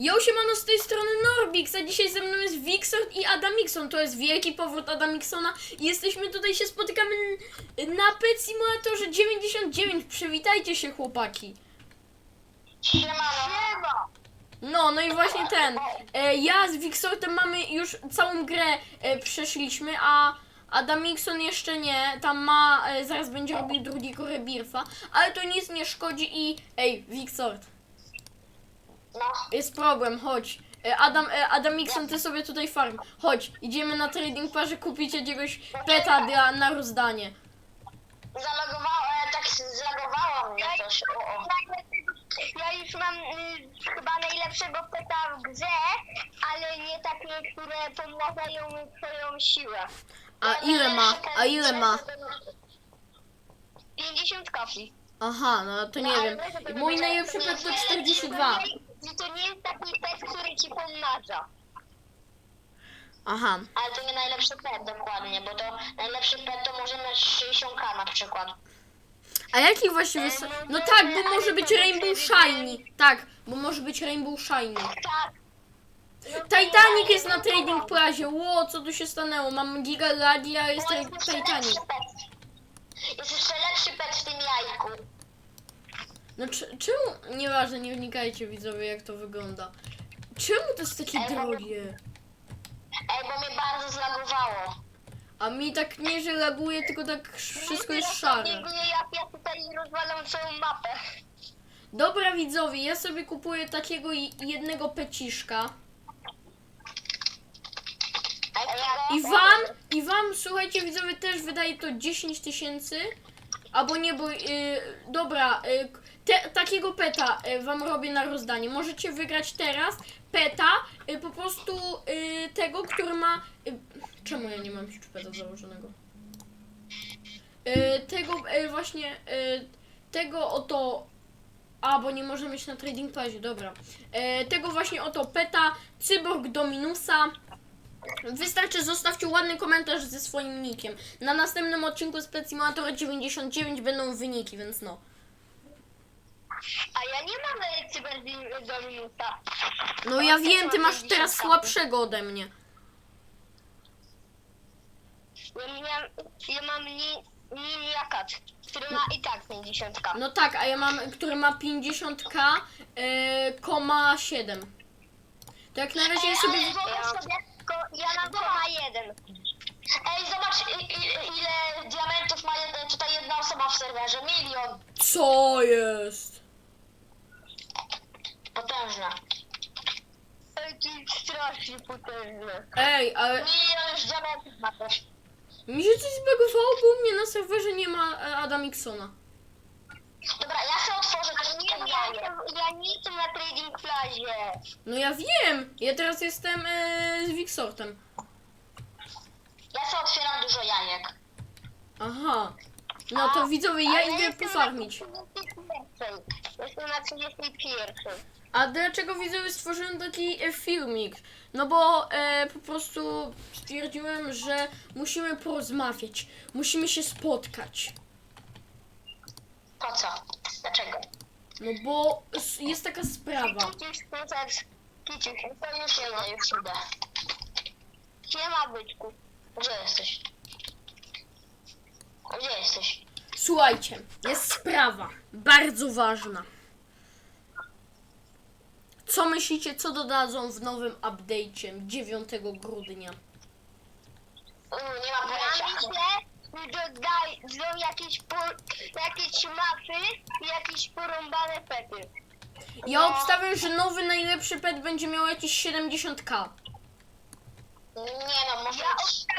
Yo, siemano, z tej strony Norbix, a dzisiaj ze mną jest Wixort i Adamixon. To jest wielki powrót Adamixona i jesteśmy tutaj, się spotykamy na Pet Simulatorze 99. Przywitajcie się, chłopaki. Siemano. No, no i właśnie ten. E, ja z Wixortem mamy już całą grę e, przeszliśmy, a Adamixon jeszcze nie. Tam ma, e, zaraz będzie robił drugiego rebirfa, ale to nic nie szkodzi i... Ej, Wixort. No. Jest problem, chodź. E, Adam, e, Adam Mixon, ty sobie tutaj farm. Chodź, idziemy na trading parze kupić jakiegoś peta dla, na rozdanie. Zalogowało, e, tak zlagowało mnie coś. O, o. Ja już mam y, chyba najlepszego peta w grze, ale nie takie, które pomnażają twoją siłę. A ile ma? A ile ma? 50 kofli. Aha, no to nie wiem. Mój najlepszy pet to 42. I to nie jest taki pet, który ci pomnaża. Aha. Ale to nie najlepszy pet dokładnie, bo to najlepszy pet to może mieć 60k na przykład. A jaki właściwie... s- No tak, bo może być Rainbow Shiny. Tak, bo może być Rainbow Shiny. Tak. Titanic jest na trading plazie. Ło, co tu się stanęło? Mam giga lagi, a jest jeszcze Titanic. No czy- czemu... Nieważne, nie wnikajcie widzowie jak to wygląda. Czemu to jest takie drogie? Ej, bo mnie bardzo zlagowało. A mi tak nie, że laguje, tylko tak wszystko jest szare. Nie, jak ja tutaj rozwalam całą mapę. Dobra widzowie, ja sobie kupuję takiego i- jednego peciszka. Ej? I wam, i wam, słuchajcie widzowie, też wydaje to 10 tysięcy. Albo nie, bo, y, dobra, y, k- te, takiego peta y, wam robię na rozdanie. Możecie wygrać teraz peta, y, po prostu y, tego, który ma... Y, czemu ja nie mam peta założonego? Y, tego y, właśnie, y, tego oto... A, bo nie można mieć na trading plazie, dobra. E, tego właśnie oto peta, cyborg do minusa. Wystarczy zostawcie ładny komentarz ze swoim nickiem. Na następnym odcinku z Pet Simulatora 99 będą wyniki, więc no. A ja nie mam lekcji bez do minuta. No ja wiem, ty masz teraz słabszego ode mnie. Ja, miałam, ja mam ni, niniakat, który ma i tak 50 k. No tak, a ja mam, który ma 50k, e, koma 7. To jak na razie ja sobie... Ko, ja mam koma jeden. Ej, zobacz i, i, ile diamentów ma tutaj jedna osoba w serwerze. Milion. Co jest? Potężna. Ej, ty strasznie potężny. Ej, ale Milion już diamentów ma też. mi się coś zbagowało, bo u mnie na serwerze nie ma e, Adamiksona. Dobra, ja sobie otworzę też Nie, ja, ja nie jestem na trading plazie. No ja wiem, ja teraz jestem e, z Wixortem. Ja sobie otwieram dużo jajek. Aha. No to widzowie, ja Ale idę jestem pofarmić. Na 31. Jestem na 31. A dlaczego widzowie stworzyłem taki e, filmik? No bo e, po prostu stwierdziłem, że musimy porozmawiać, musimy się spotkać. Po co? Dlaczego? No bo s- jest taka sprawa. Kiciuś, kiciuś. To już idę, już idę. Siema, byczku. Gdzie jesteś? Gdzie jesteś? Słuchajcie, jest sprawa bardzo ważna. Co myślicie, co dodadzą w nowym update'cie 9 grudnia? Mm, nie mam Ja pojęcia. myślę, że dodaj, jakieś, jakieś mapy i jakieś porąbane pety. Ja obstawiam, że nowy najlepszy pet będzie miał jakieś 70k. Nie no, może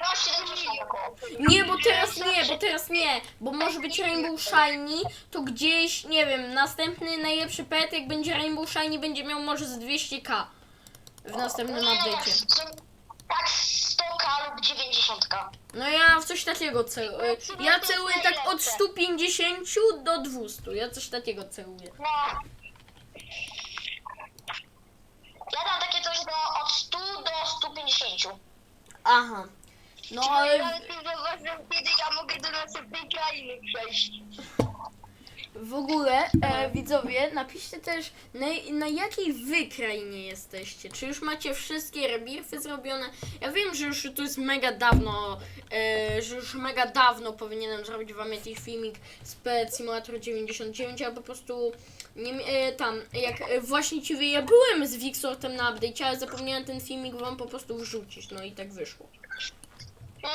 no, 70 około. Nie, bo teraz nie, bo teraz nie, bo może być Rainbow Shiny, to gdzieś, nie wiem, następny najlepszy pet, jak będzie Rainbow Shiny, będzie miał może z 200k w następnym Nie, no, update'cie. tak 100k lub 90k. No ja w coś takiego celuję. Ja celuję tak od 150 do 200, ja coś takiego celuję. No. Ja dam takie coś do, od 100 do 150. Aha. No ale Ale ty zauważyłem, kiedy ja mogę do krainy przejść. W ogóle, e, widzowie, napiszcie też, na, na jakiej wy krainie jesteście. Czy już macie wszystkie rebirfy zrobione? Ja wiem, że już to jest mega dawno, e, że już mega dawno powinienem zrobić wam jakiś filmik z Pet Simulator 99, ale po prostu nie, e, tam, jak e, właśnie ci wie, ja byłem z Wixortem na update, ale zapomniałem ten filmik wam po prostu wrzucić, no i tak wyszło. No.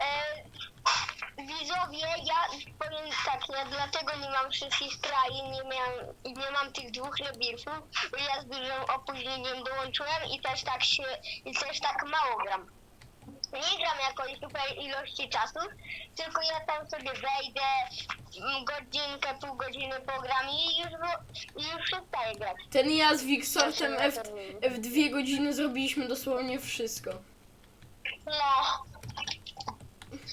E, widzowie, ja powiem tak, ja dlatego nie mam wszystkich krain, nie, miałem, nie mam tych dwóch rebirfów, bo ja z dużym opóźnieniem dołączyłem i też tak się, i też tak mało gram. Nie gram jakoś super ilości czasu, tylko ja tam sobie wejdę, mm, godzinkę, pół godziny pogram i już, wo- i już przestaję grać. Ten ja z Wixortem F, w dwie godziny zrobiliśmy dosłownie wszystko. No.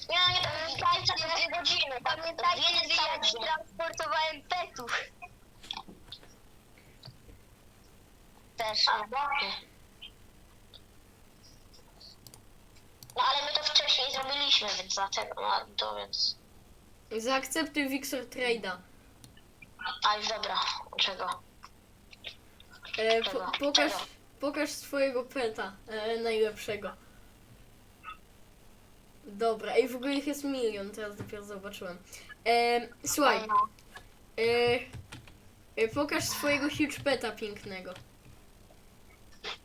Ja nie pamiętajcie, dwie godziny. Pamiętajcie, że ja transportowałem petów. Też. No ale my to wcześniej zrobiliśmy, więc dlatego, no to więc... Zaakceptuj Wixor Trade'a. A już dobra, czego? E, po, Czego? pokaż, Czego? pokaż swojego peta e, najlepszego. Dobra, ej, w ogóle ich jest milion, teraz dopiero zobaczyłem. E, słuchaj, e, e, pokaż swojego huge peta pięknego.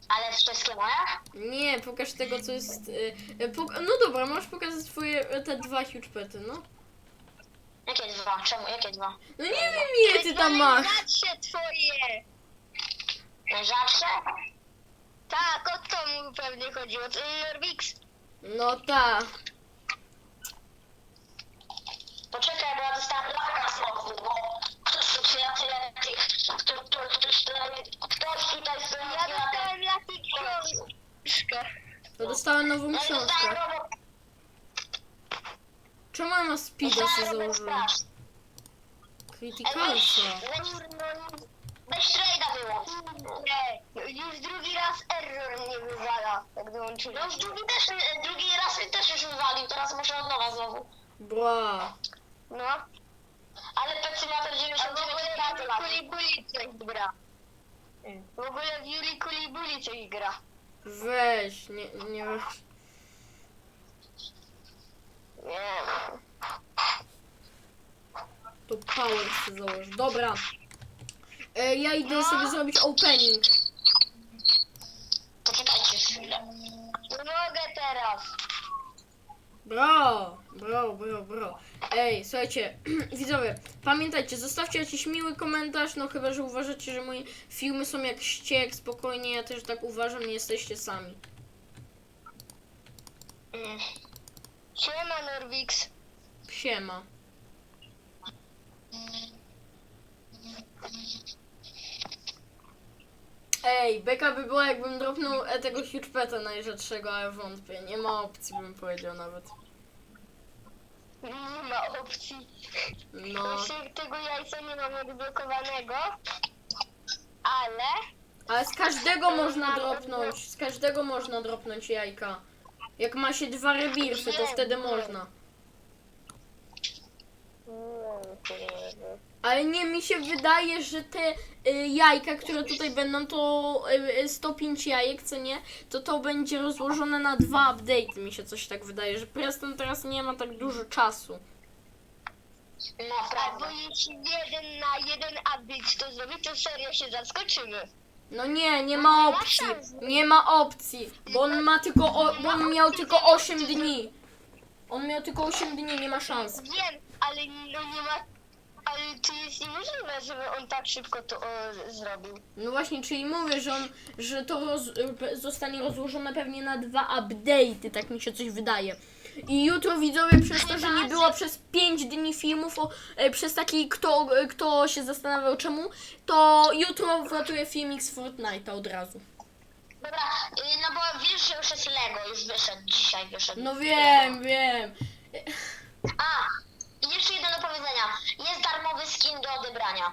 Ale wszystkie moje? Nie, pokaż tego, co jest... E, pok- no dobra, możesz pokazać swoje, e, te dwa huge pety, no. Jakie dwa? Czemu? Jakie dwa? No nie wiem, ile ty tam masz. Najrzadsze twoje! Najrzadsze? Tak, o to mu pewnie chodziło, to Norwix. No tak. Poczekaj, bo ja dostałem laka znowu, bo ktoś tu ja tyle tych... Kto, kto, ktoś, tutaj, ktoś tutaj sobie... Ja dostałem laki książkę. To dostałem nową No i książkę. Czemu ja na speeda Dostałem sobie robot założyłem? straż. Criticalsa. Weź trade'a było. Nie, już drugi raz error nie wywala, jak dołączyłem. No już drugi też, drugi raz też już wywalił, teraz muszę od nowa znowu. Bra. No, Ale a w 99 ogóle jest w ładny. Kulibuli coś gra. W ogóle w Juli Kulibuli coś gra. Weź, nie, nie weź. Nie wiem. To power się założ. Dobra. E, ja idę sobie zrobić opening. Poczekajcie chwilę. Nie mogę teraz. Bro, bro, bro, bro. Ej, słuchajcie, widzowie, pamiętajcie, zostawcie jakiś miły komentarz, no chyba, że uważacie, że moje filmy są jak ściek, spokojnie, ja też tak uważam, nie jesteście sami. Mm. Siema Norwix. Siema. Ej, beka by była jakbym dropnął e, tego huge peta najrzadszego, ale wątpię. Nie ma opcji, bym powiedział nawet. Nie ma opcji. No, tego jajca nie mam odblokowanego. Ale ale z każdego można dropnąć, z każdego można dropnąć jajka. Jak ma się dwa rebirfy, to wtedy można. Ale nie, mi się wydaje, że te y, jajka, które tutaj będą, to y, 105 jajek, co nie, to to będzie rozłożone na dwa update. Mi się coś tak wydaje, że Preston teraz nie ma tak dużo czasu. No, albo prawda. jeśli jeden na jeden update to zrobi, to serio się zaskoczymy. No nie, nie ma opcji. Nie ma opcji, bo on ma tylko, o, bo on miał tylko 8 dni. On miał tylko 8 dni, nie ma szans. Wiem, ale no nie ma. Ale to jest niemożliwe, żeby on tak szybko to o, zrobił. No właśnie, czyli mówię, że on, że to roz, zostanie rozłożone pewnie na dwa update'y, tak mi się coś wydaje. I jutro widzowie przez to, że nie było przez 5 dni filmów, o, e, przez taki kto, e, kto się zastanawiał czemu, to jutro wlatuje filmik z Fortnite'a od razu. Dobra, y, no bo wiesz, że już jest Lego, już wyszedł, dzisiaj wyszedł. No wiem, wiem. A, i jeszcze jedno do powiedzenia. Jest darmowy skin do odebrania.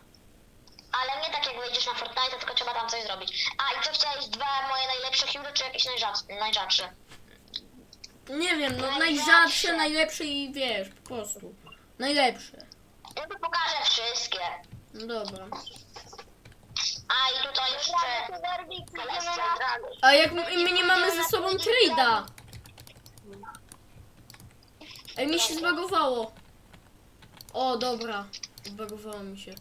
Ale nie tak jak wejdziesz na Fortnite, tylko trzeba tam coś zrobić. A, i co chciałeś? Dwa moje najlepsze hero, czy jakieś najrzad- najrzadsze? Nie wiem, no najrzadsze, najlepsze i wiesz, po prostu. Najlepsze. Ja tu pokażę wszystkie. No dobra. A i tutaj jeszcze... to Celestial. Dragon. A jak my, my nie mamy ze sobą trade'a? Ej, mi się zbagowało. O, dobra. Zbagowało mi się.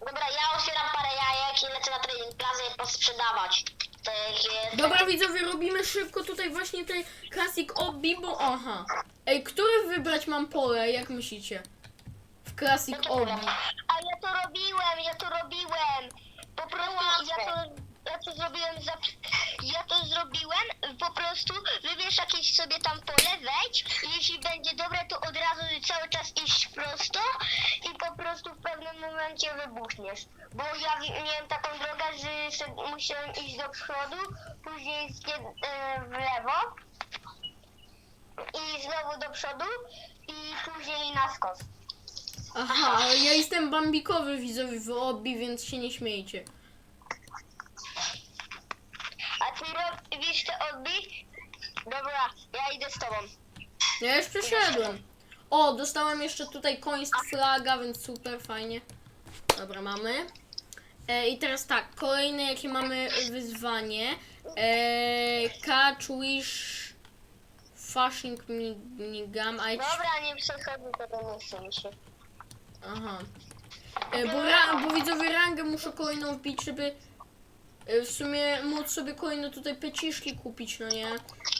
Dobra, ja otwieram parę jajek i lecę na trading plaza posprzedawać. To jest... Dobra widzowie, robimy szybko tutaj właśnie tej Classic Obi, bo aha. Ej, które wybrać mam pole, jak myślicie? W Classic Obi. A ja to robiłem, ja to robiłem. Po prostu ja to, to zrobiłem za... Ja to zrobiłem, po prostu wybierz jakieś sobie tam pole, wejdź i jeśli będzie dobre, to od razu cały czas iść prosto i po prostu w pewnym momencie wybuchniesz. Bo ja miałem taką drogę, że musiałem iść do przodu, później e, w lewo i znowu do przodu i później na skos. Aha, ja jestem bambikowy widzowie w Obi, więc się nie śmiejcie. A ty robisz te odbi? Dobra, ja idę z tobą. Ja już przeszedłem. O, dostałem jeszcze tutaj coins flaga, więc super, fajnie. Dobra, mamy. E, I teraz tak, kolejne jakie mamy wyzwanie. E, catch, wish, fashing minigam, Dobra, nie przechodzi, to nie chce mi się. Aha. E, bo, ra, bo widzowie rangę muszę kolejną wbić, żeby w sumie móc sobie kolejno tutaj peciszki kupić, no nie?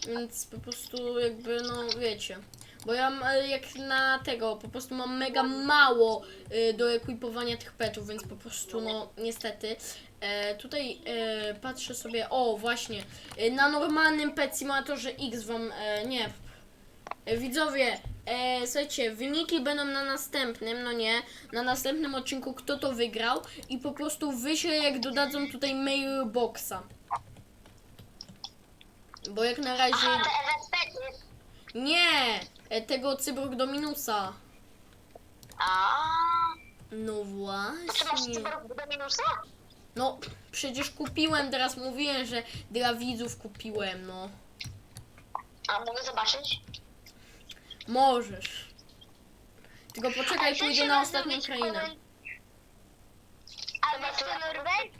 Więc po prostu jakby, no wiecie. Bo ja mam, e, jak na tego, po prostu mam mega mało e, do ekwipowania tych petów, więc po prostu, no niestety. E, tutaj e, patrzę sobie, o właśnie, e, na normalnym pet simulatorze X wam, e, nie, E, Widzowie, e, słuchajcie, wyniki będą na następnym, no nie, na następnym odcinku kto to wygrał i po prostu wyślę jak dodadzą tutaj mailboxa. Bo jak na razie... Aha. Nie! E, tego Cyborg do minusa. A, No to czy masz właśnie. cyborg do minusa? No, przecież kupiłem, teraz mówiłem, że dla widzów kupiłem, no. A mogę zobaczyć? Możesz. Tylko poczekaj, pójdę na ostatnią krainę. koment- A wiesz co Norweg?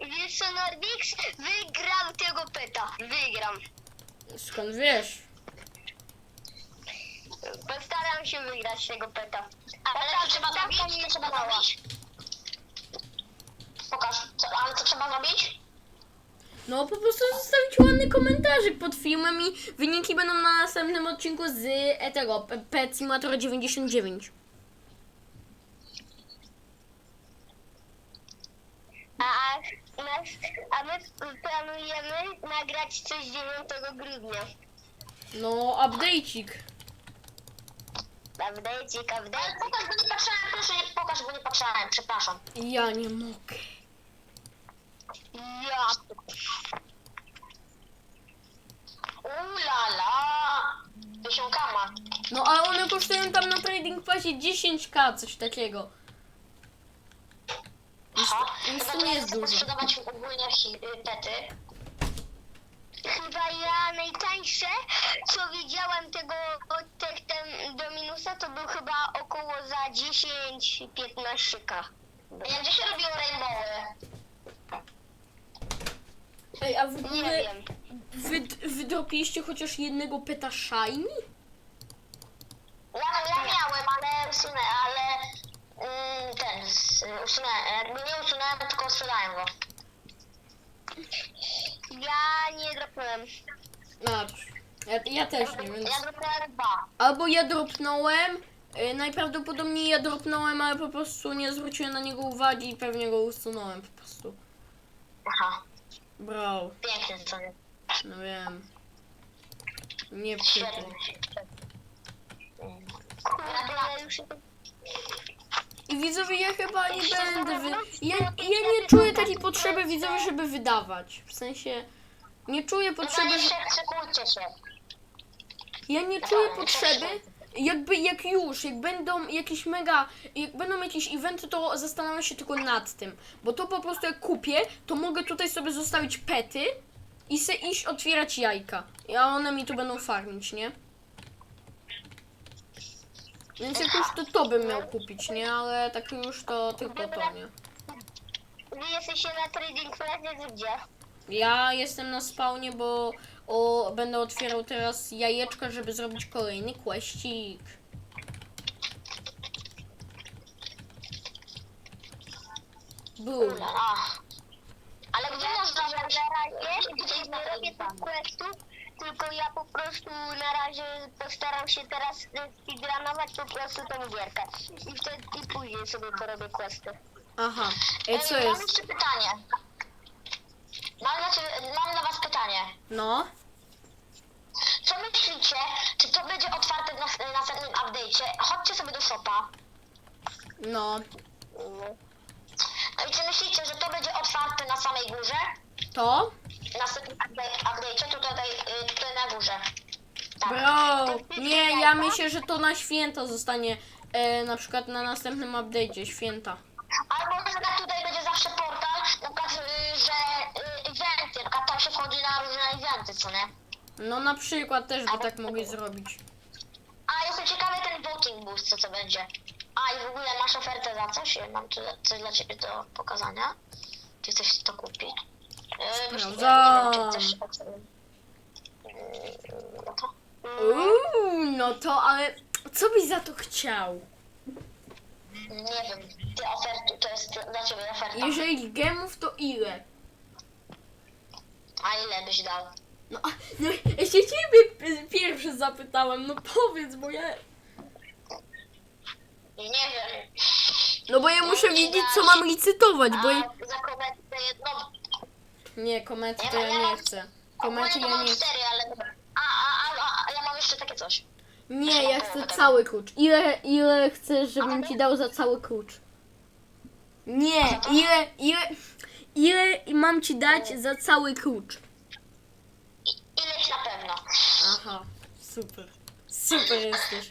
Wiesz co Norwix? Wygram tego peta. Wygram. Skąd wiesz? Postaram się wygrać tego peta. A, ale co trzeba zrobić? Co trzeba zrobić? Pokaż, co, ale co trzeba zrobić? No po prostu zostawić ładny komentarzyk pod filmem i wyniki będą na następnym odcinku z e, tego Pet Simulator 99. A, nas, a my planujemy nagrać coś 9 grudnia. No, update'ik. Update'cik, Ale update'cik. pokaż, bo nie patrzałem, proszę nie pokaż, bo nie patrzałem, przepraszam. Ja nie mogę. Ja. Ulala! Tysiąkama. No ale one kosztują tam na Trading Passie 10k, coś takiego. Aha, więc no to nie jest dużo. sprzedawać ogólnie hi- y, pety. Chyba ja najtańsze, co widziałem tego od tych ten do minusa, to był chyba około za 10-15k. Ja gdzie się robiło rainbowy? Ej, a w Nie ogóle wiem. wy, wydropiliście chociaż jednego peta Shiny? Ja, ja miałem, ale usunę, ale mm, ten, z, usunąłem, jakby nie usunąłem, tylko sprzedałem go. Ja nie dropnąłem. A, ja, ja też nie, więc... Ja dropnąłem dwa. Albo ja dropnąłem, y, najprawdopodobniej ja dropnąłem, ale po prostu nie zwróciłem na niego uwagi i pewnie go usunąłem po prostu. Aha, Brał, piękny co nie. no wiem. Nie. Świetny. Mm. Kurde, ja już... I widzowie, ja chyba nie będę wy... Ja, ja nie czuję takiej potrzeby widzowie, żeby wydawać. W sensie, nie czuję No potrzeby, nie że... szykujcie się. Ja nie czuję potrzeby, jakby jak już, jak będą jakieś mega, jak będą jakieś eventy, to zastanawiam się tylko nad tym. Bo to po prostu jak kupię, to mogę tutaj sobie zostawić pety i se iść otwierać jajka. A one mi tu będą farmić, nie? Więc jak już to to bym miał kupić, nie? Ale tak już to tylko to, nie? Wy jesteście na trading plazie, gdzie? Ja jestem na spawnie, bo o, będę otwierał teraz jajeczka, żeby zrobić kolejny questik. Boom. A. Ale gdzie można Ja wziąć? na razie nie robię tych questów, tylko ja po prostu na razie postaram się teraz e, speedrunować po prostu tą gierkę. I wtedy i później sobie porobię questy. Aha. Ej, co Mam jest? jeszcze pytanie. Mam, na ciebie, mam na pytanie. No? Co myślicie, czy to będzie otwarte w nas, następnym update'cie? Chodźcie sobie do shopa. No. No i czy myślicie, że to będzie otwarte na samej górze? To? W następnym update- update'cie, tu tutaj, y, tutaj na górze. Tak. Bro! Nie, ja myślę, że to na święta zostanie. E, na przykład na następnym update'cie, święta. Co nie? No na przykład też by tak mogli zrobić. A jestem ciekawy ten voting boost, co to będzie. A i w ogóle masz ofertę za coś? Mam tu coś dla ciebie do pokazania. Czy chcesz to kupić? Yy, myślę, Sprawdzam. nie wiem, czy chcesz... Yy, no to... Uuu, no to ale co byś za to chciał? Nie wiem, ty ofertu, to jest dla ciebie oferta. Jeżeli gemów, to ile? A ile byś dał? No, a- no ja się ciebie pierwszy zapytałem, no powiedz, bo ja... Nie wiem. No bo ja muszę wiedzieć, co mam licytować, bo... A za kometę. Nie, komety to ja nie chcę. Komety ja mam nie chcę. cztery, ale... A, a, a, a ja mam jeszcze takie coś. Nie, ja chcę cały klucz. Ile, ile chcesz, żebym ci dał za cały klucz? Nie, ile, ile, ile mam ci dać za cały klucz? Ileś na pewno. Aha, super. Super jesteś.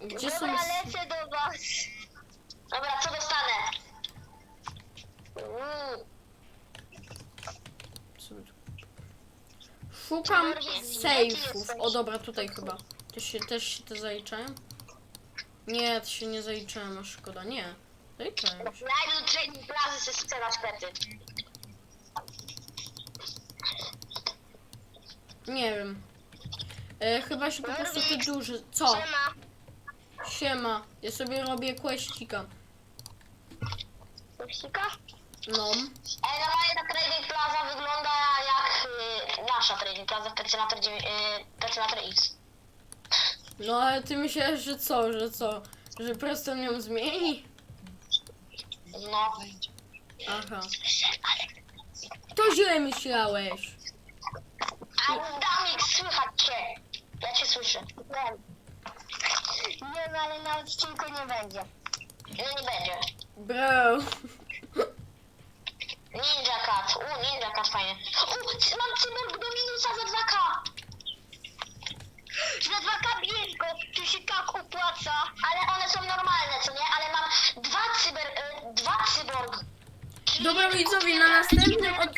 Gdzie są... Dobra, lecę do was. Dobra, co dostanę? Szukam sejfów. O dobra, tutaj chyba. Też się, też się te zaliczają? Nie, to się nie zaliczają, a szkoda. Nie. Się. Znajdę do trading plazy się sprzedać pety. Nie wiem. E, chyba się po prostu te duże... Co? Siema. Siema. Ja sobie robię questika. Kupsika? No. Ej, normalnie ta trading plaza wygląda jak y, nasza trading plaza w Pecinator, dziewię- y, Pecinator X. No ale ty myślałeś, że co, że co? Że prosto ją zmieni? No. Aha. To źle myślałeś. A Damik, słychać cię. Ja cię słyszę. Wiem. Nie, no ale na odcinku nie będzie. No nie będzie. Bro. Ninja Cat. U, Ninja Cat fajnie. U, c- mam widzowie, na następnym, od...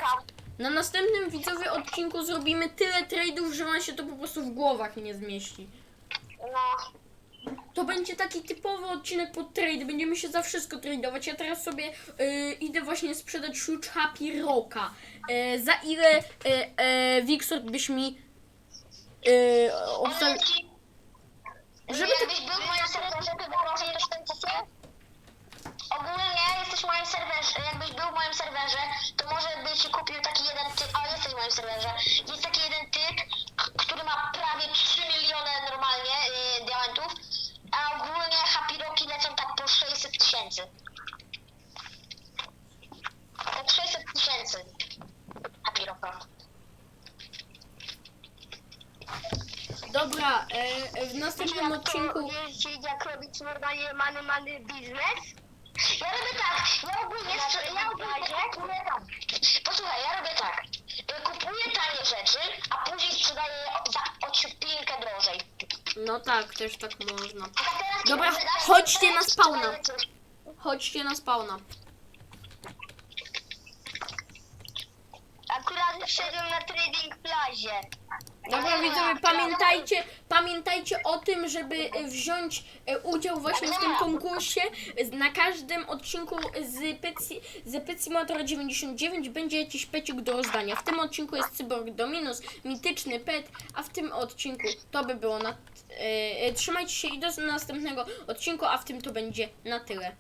na następnym widzowie odcinku zrobimy tyle trade'ów, że wam się to po prostu w głowach nie zmieści. No. To będzie taki typowy odcinek pod trade. Będziemy się za wszystko tradeować. Ja teraz sobie y, idę właśnie sprzedać Huge Happy Rocka. Y, za ile y, y, byś mi y, obstawił? Żeby Żeby tak- był moim następnym odcinku. Wiecie jak robić normalnie many many biznes? Ja robię tak, ja ogólnie, sprze- ja ogólnie kupuję tak. Posłuchaj, ja robię tak. Y, Kupuję tanie rzeczy, a później sprzedaję je za odciupinkę drożej. No tak, też tak można. Dobra, chodźcie na spawna. Chodźcie na spawna. Akurat wszedłem na Trading Plazie. Dobra widzowie, pamiętajcie, pamiętajcie o tym, żeby e, wziąć e, udział właśnie w tym konkursie. Na każdym odcinku z Pet, z Pet Simulatora 99 będzie jakiś pecik do rozdania. W tym odcinku jest Cyborg Dominus, mityczny pet, a w tym odcinku to by było na... E, trzymajcie się i do następnego odcinku, a w tym to będzie na tyle.